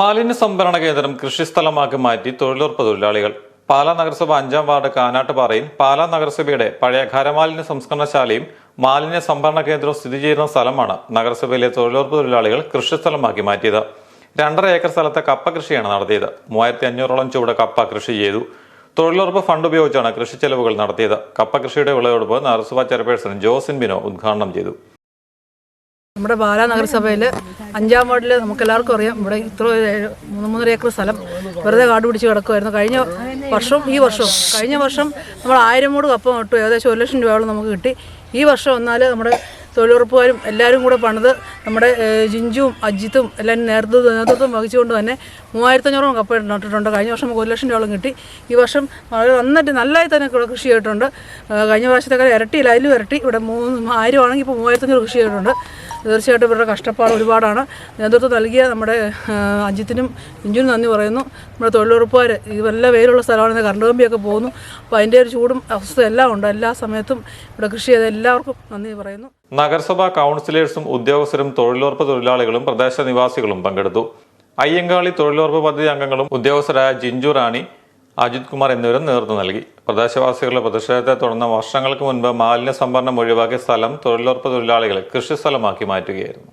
മാലിന്യ സംഭരണ കേന്ദ്രം കൃഷിസ്ഥലമാക്കി മാറ്റി തൊഴിലുറപ്പ് തൊഴിലാളികൾ. പാലാ നഗരസഭ അഞ്ചാം വാർഡ് കാനാട്ടുപാറയും പാലാ നഗരസഭയുടെ പഴയ ഖരമാലിന്യ സംസ്കരണശാലയും മാലിന്യ സംഭരണ കേന്ദ്രവും സ്ഥിതി ചെയ്യുന്ന സ്ഥലമാണ് നഗരസഭയിലെ തൊഴിലുറപ്പ് തൊഴിലാളികൾ കൃഷിസ്ഥലമാക്കി മാറ്റിയത്. രണ്ടര ഏക്കർ സ്ഥലത്തെ കപ്പ കൃഷിയാണ് നടത്തിയത്. മൂവായിരത്തി അഞ്ഞൂറോളം ചുവട് കപ്പ കൃഷി ചെയ്തു. തൊഴിലുറപ്പ് ഫണ്ട് ഉപയോഗിച്ചാണ് കൃഷി ചെലവുകൾ നടത്തിയത്. കപ്പ കൃഷിയുടെ വിളവെടുപ്പ് നഗരസഭാ ചെയർപേഴ്സൺ ജോസിൻ ബിനോ ഉദ്ഘാടനം ചെയ്തു. നമ്മുടെ ബാല നഗരസഭയിൽ അഞ്ചാം വാർഡിൽ നമുക്ക് എല്ലാവർക്കും അറിയാം. ഇവിടെ ഇത്ര മൂന്ന് മൂന്നര ഏക്കർ സ്ഥലം വെറുതെ കാട് പിടിച്ച് കിടക്കുമായിരുന്നു കഴിഞ്ഞ വർഷവും ഈ വർഷവും കഴിഞ്ഞ വർഷം നമ്മൾ ആയിരം മൂട് കപ്പം കിട്ടും ഏകദേശം ഒരു ലക്ഷം രൂപയോളം നമുക്ക് കിട്ടി. ഈ വർഷം വന്നാൽ നമ്മുടെ തൊഴിലുറപ്പുകാരും എല്ലാവരും കൂടെ പണിത് നമ്മുടെ ജിഞ്ചും അജിത്തും എല്ലാവരും നേതൃത്വം നേതൃത്വം വഹിച്ചുകൊണ്ട് തന്നെ മൂവായിരത്തഞ്ഞൂറോളം കപ്പ നട്ടിട്ടുണ്ട് കഴിഞ്ഞ വർഷം നമുക്ക് ഒരു ലക്ഷം രൂപയോളം കിട്ടി. ഈ വർഷം വളരെ നന്നായിട്ട് നല്ലതായി തന്നെ കൃഷി ചെയ്തിട്ടുണ്ട്. കഴിഞ്ഞ പ്രാവശ്യത്തെ ഇരട്ടിയില്ല അതിലും ഇരട്ടി. ഇവിടെ മൂന്ന് ആയിരം ആണെങ്കിൽ ഇപ്പോൾ മൂവായിരത്തഞ്ഞൂറ് കൃഷി ചെയ്തിട്ടുണ്ട്. തീർച്ചയായിട്ടും ഇവരുടെ കഷ്ടപ്പാട് ഒരുപാടാണ്. നേതൃത്വം നൽകിയ നമ്മുടെ അജിത്തിനും ഇഞ്ചിനും നന്ദി പറയുന്നു. നമ്മുടെ തൊഴിലുറപ്പുകാർ ഈ വല്ല വെയിലുള്ള സ്ഥലമാണ് കറണ്ട് കമ്പിയൊക്കെ പോകുന്നു. അപ്പോൾ അതിന്റെ ഒരു ചൂടും അസ്വസ്ഥ എല്ലാം ഉണ്ട്. എല്ലാ സമയത്തും ഇവിടെ കൃഷി ചെയ്ത എല്ലാവർക്കും നന്ദി പറയുന്നു. നഗരസഭാ കൗൺസിലേഴ്സും ഉദ്യോഗസ്ഥരും തൊഴിലുറപ്പ് തൊഴിലാളികളും പ്രദേശ നിവാസികളും പങ്കെടുത്തു. അയ്യങ്കാളി തൊഴിലുറപ്പ് പദ്ധതി അംഗങ്ങളും ഉദ്യോഗസ്ഥരായ ജിഞ്ചു റാണി അജിത് കുമാർ എന്നിവരും നേതൃത്വം നൽകി. പ്രദേശവാസികളുടെ പ്രതിഷേധത്തെ തുടർന്ന് വർഷങ്ങൾക്ക് മുൻപ് മാലിന്യ സംഭരണം ഒഴിവാക്കിയ സ്ഥലം തൊഴിലുറപ്പ് തൊഴിലാളികളെ കൃഷിസ്ഥലമാക്കി മാറ്റുകയായിരുന്നു.